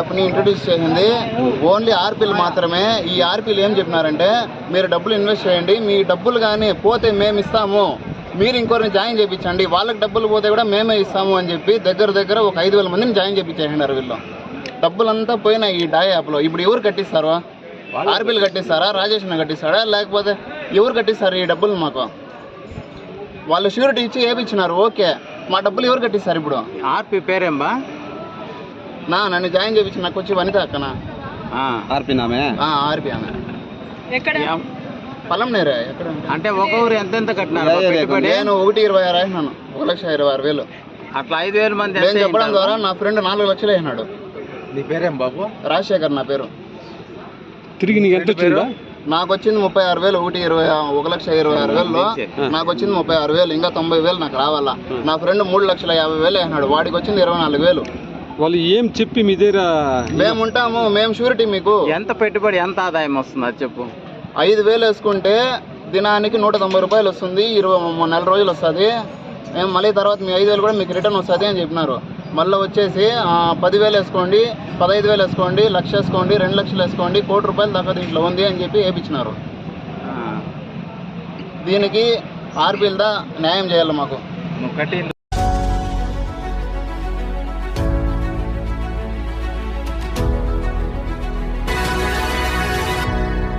యాప్ని ఇంట్రడ్యూస్ చేసింది. ఓన్లీ ఆర్పీలు మాత్రమే. ఈ ఆర్పీలు ఏం చెప్పినారంటే మీరు డబ్బులు ఇన్వెస్ట్ చేయండి మీ డబ్బులు కానీ పోతే మేము ఇస్తాము. మీరు ఇంకొకరిని జాయిన్ చేయించండి వాళ్ళకి డబ్బులు పోతే కూడా మేమే ఇస్తాము అని చెప్పి దగ్గర దగ్గర ఒక ఐదు వేల మందిని జాయిన్ చేయించేసినారు వీళ్ళు. డబ్బులంతా పోయినాయి ఈ డాయ్ యాప్లో ఇప్పుడు ఎవరు కట్టిస్తారు? ఆర్పీలు కట్టిస్తారా? రాజేష్ అన్న కట్టిస్తాడా? లేకపోతే ఎవరు కట్టిస్తారు ఈ డబ్బులు మాకు? వాళ్ళు షూరిటీ ఇచ్చి ఏపిచ్చినారు. ఓకే మా డబ్బులు ఎవరు కట్టిస్తారు ఇప్పుడు? ఆర్పి పేరేంబా? నా నన్ను జాయిన్ చేయించి నాకు వచ్చి వనిత అక్కన? ఆర్పి నామే? ఆర్పి ఆమె. ఎక్కడ? పొలం నేరే ఎక్కడ? అంటే ఒక ఊరు కట్టినారు? అదే, పెట్టుబడి? నేను ఒకటి ఇరవై ఆరు అయినాను ఒక లక్ష ఇరవై ఆరు వేలు. అట్లా ఐదు వేల మంది నేను ఎంత చెప్పడం? ద్వారా నా ఫ్రెండ్ నాలుగు లక్షలు అయినాడు నీ పేరేం బాబు? రాజశేఖర్ నా పేరు. తిరిగి నీకు ఎంత వచ్చిందా? నాకు వచ్చింది ముప్పై ఆరు వేలు ఒకటి ఇరవై ఒక లక్ష ఇరవై ఆరు వేలలో. నాకు వచ్చింది ముప్పై ఆరు వేలు ఇంకా తొంభై వేలు నాకు రావాలా. నా ఫ్రెండ్ మూడు లక్షల యాభై వేలు అయినాడు వాడికి వచ్చింది ఇరవై నాలుగు వేలు. వాళ్ళు ఏం చెప్పి మీ దగ్గర మేము ఉంటాము మేము షూరిటీ మీకు. ఎంత పెట్టుబడి ఎంత ఆదాయం వస్తుంది అది చెప్పు. ఐదు వేలు వేసుకుంటే దినానికి నూట తొంభై రూపాయలు వస్తుంది ఇరవై నెల రోజులు వస్తుంది. మేము మళ్ళీ తర్వాత మీ ఐదు వేలు కూడా మీకు రిటర్న్ వస్తుంది అని చెప్పినారు. మళ్ళీ వచ్చేసి పదివేలు వేసుకోండి పదహైదు వేలు వేసుకోండి లక్ష వేసుకోండి రెండు లక్షలు వేసుకోండి కోటి రూపాయలు దాకా దీంట్లో ఉంది అని చెప్పి వేయించినారు ఆ, దీనికి ఆర్బీల్దా న్యాయం చేయాలి మాకు.